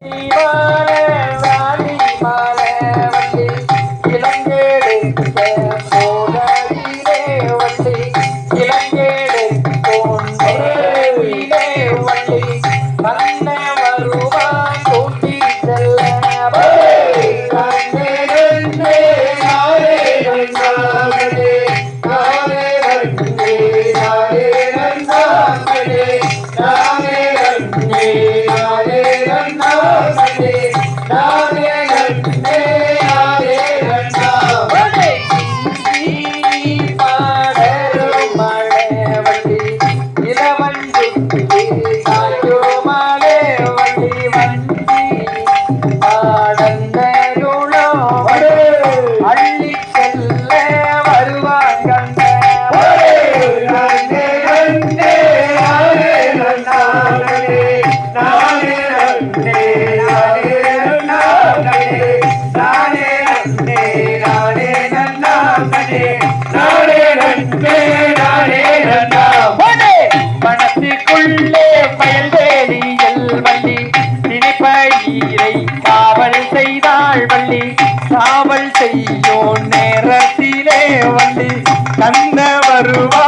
Viva! மனத்துக்குள்ளே பயல்வேலியல் Valli நினைப்பயிரை காவல் செய்தாள் வள்ளி காவல் செய்யும் நேரத்திலே வள்ளி கந்த வருவான்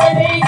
Amém.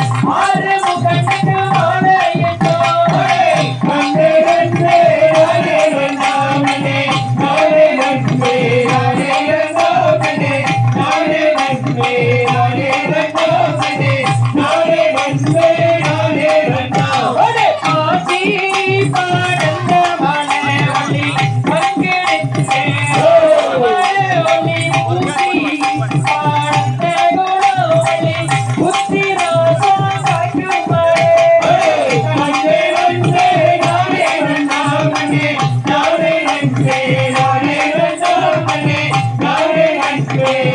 Yeah.